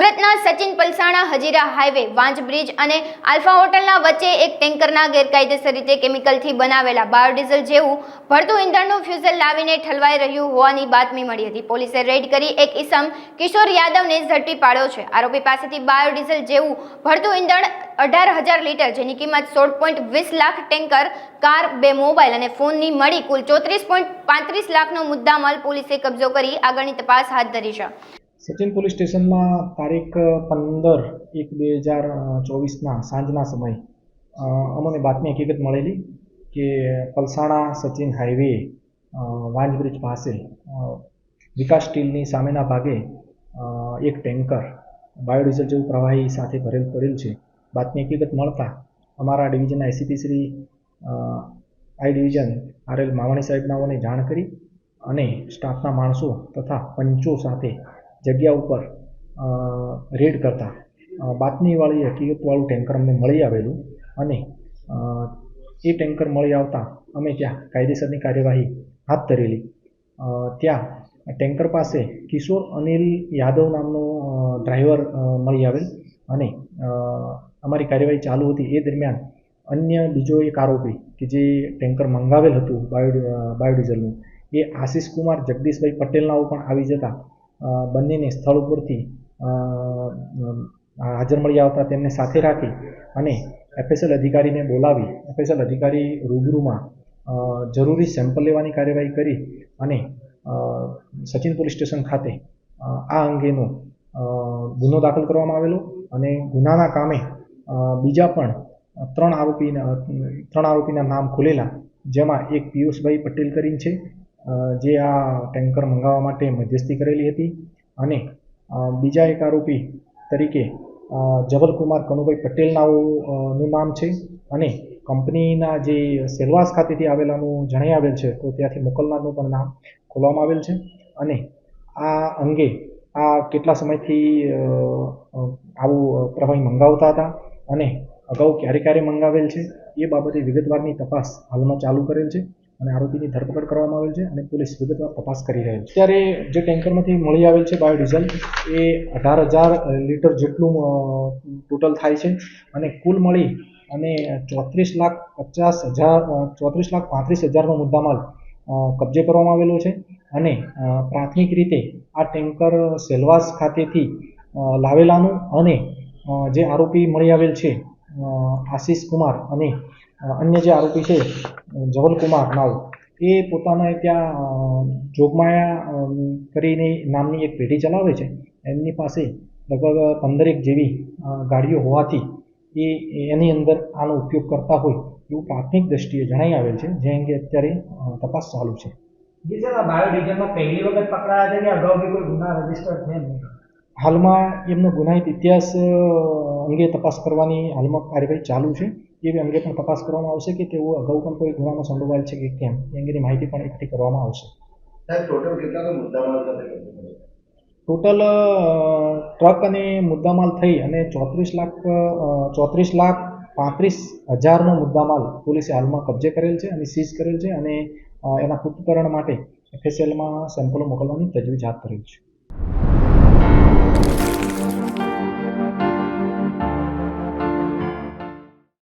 સુરતના સચિન પલસાણા હજીરા હાઈવે વાંચ બ્રિજ અને આલ્ફા હોટલના વચ્ચે એક ટેન્કરના ગેરકાયદેસર રીતે કેમિકલથી બનાવેલા બાયોડીઝલ જેવું ભરતું ઈંધણનું ફ્યુઝલ લાવીને ઠલવાઈ રહ્યું હોવાની બાતમી મળી હતી. પોલીસે રેડ કરી એક ઈસમ કિશોર યાદવને ઝડપી પાડ્યો છે. આરોપી પાસેથી બાયોડીઝલ જેવું ભરતું ઈંધણ અઢાર હજાર લીટર જેની કિંમત સોળ પોઈન્ટ વીસ લાખ ટેન્કર, કાર, બે મોબાઈલ અને ફોનની મળી કુલ ચોત્રીસ પોઈન્ટ પાંત્રીસ લાખનો મુદ્દામાલ પોલીસે કબજો કરી આગળની તપાસ હાથ ધરી છે. સચિન પોલીસ સ્ટેશનમાં તારીખ પંદર એક બે હજાર ચોવીસના સાંજના સમય અમને બાતમી હકીકત મળેલી કે પલસાણા સચિન હાઈવે વાંજબ્રિજ વાંજ પાસે વિકાસ સ્ટીલની સામેના ભાગે એક ટેન્કર બાયોડીઝલ જેવું પ્રવાહી સાથે ભરેલ પડેલ છે. બાતમી હકીકત મળતા અમારા ડિવિઝનના ACP Shri I division R L Mavani સાહેબનાઓને જાણ કરી અને સ્ટાફના માણસો તથા પંચો સાથે જગ્યા ઉપર રેડ કરતા. બાતમીવાળી હકીકતવાળું ટેન્કર અમને મળી આવેલું અને એ ટેન્કર મળી આવતા અમે ત્યાં કાયદેસરની કાર્યવાહી હાથ ધરેલી. ત્યાં ટેન્કર પાસે કિશોર અનિલ યાદવ નામનો ડ્રાઈવર મળી આવેલ અને અમારી કાર્યવાહી ચાલુ હતી. એ દરમિયાન અન્ય બીજો એક આરોપી કે જે ટેન્કર મંગાવેલ હતું બાયો બાયોડીઝલનું, એ આશિષ કુમાર, જગદીશભાઈ પટેલનાઓ પણ આવી જતા બંનેને સ્થળ ઉપરથી હાજર મળી આવતા તેમને સાથે રાખી અને એફએસએલ અધિકારીને બોલાવી એફએસએલ અધિકારી રૂબરૂમાં જરૂરી સેમ્પલ લેવાની કાર્યવાહી કરી અને સચિન પોલીસ સ્ટેશન ખાતે આ અંગેનો ગુનો દાખલ કરવામાં આવેલો અને ગુનાના કામે બીજા પણ ત્રણ આરોપીના ત્રણ આરોપીના નામ ખુલેલા, જેમાં એક પિયુષભાઈ પટેલ કરીને છે જે આ ટેન્કર મંગાવવા માટે મધ્યસ્થી કરેલી હતી અને બીજા એક આરોપી તરીકે જબલકુમાર કનુભાઈ પટેલનાઓ નું નામ છે અને કંપનીના જે સેલવાસ ખાતેથી આવેલાનું જણાઈ આવેલ છે તો ત્યાંથી મોકલનારનું પણ નામ ખોલવામાં આવેલ છે અને આ અંગે આ કેટલા સમયથી આવું પ્રવાહી મંગાવતા હતા અને અગાઉ ક્યારે ક્યારે મંગાવેલ છે એ બાબતે વિગતવારની તપાસ હાલમાં ચાલુ કરેલ છે. અને આરોપીની ધરપકડ કરવામાં આવેલ છે અને પોલીસ વિગતવાર તપાસ કરી રહેલ છે. ત્યારે જે ટેન્કરમાંથી મળી આવેલ છે બાયોડીઝલ, એ અઢાર હજાર લીટર જેટલું ટોટલ થાય છે અને કુલ મળી અને ચોત્રીસ લાખ પચાસ હજાર ચોત્રીસ લાખ પાંત્રીસ હજારનો મુદ્દામાલ કબજે કરવામાં આવેલો છે અને પ્રાથમિક રીતે આ ટેન્કર સેલવાસ ખાતેથી લાવેલાનું અને જે આરોપી મળી આવેલ છે આશિષ કુમાર અને અન્ય જે આરોપી છે, જવલકુમાર નાવ એ પોતાના ત્યાં જોગમાયા કરીને નામની એક પેઢી ચલાવે છે. એમની પાસે લગભગ પંદરેક જેવી ગાડીઓ હોવાથી એ એની અંદર આનો ઉપયોગ કરતા હોય એવું પ્રાથમિક દ્રષ્ટિએ જણાઈ આવેલ છે, જે અંગે અત્યારે તપાસ ચાલુ છે. બીજા આ પહેલી વખત પકડાયા છે કે અગાઉ કોઈ ગુના રજિસ્ટર છે નહીં? હાલમાં એમનો ગુનાહિત ઇતિહાસ અંગે તપાસ કરવાની હાલમાં કાર્યવાહી ચાલુ છે. એ અંગે પણ તપાસ કરવામાં આવશે કે તેઓ અગાઉ પણ કોઈ ગુનામાં સંડોવાયેલ છે કે કેમ? એ અંગેની માહિતી પણ એકઠી કરવામાં આવશે. ટોટલ ટ્રક અને મુદ્દામાલ થઈ અને ચોત્રીસ લાખ ચોત્રીસ લાખ પાંત્રીસ હજારનો મુદ્દામાલ પોલીસે હાલમાં કબજે કરેલ છે અને સીઝ કરેલ છે અને એના પૃથ્થકરણ માટે એફએસએલમાં સેમ્પલો મોકલવાની તજવીજ હાથ ધરેલ છે.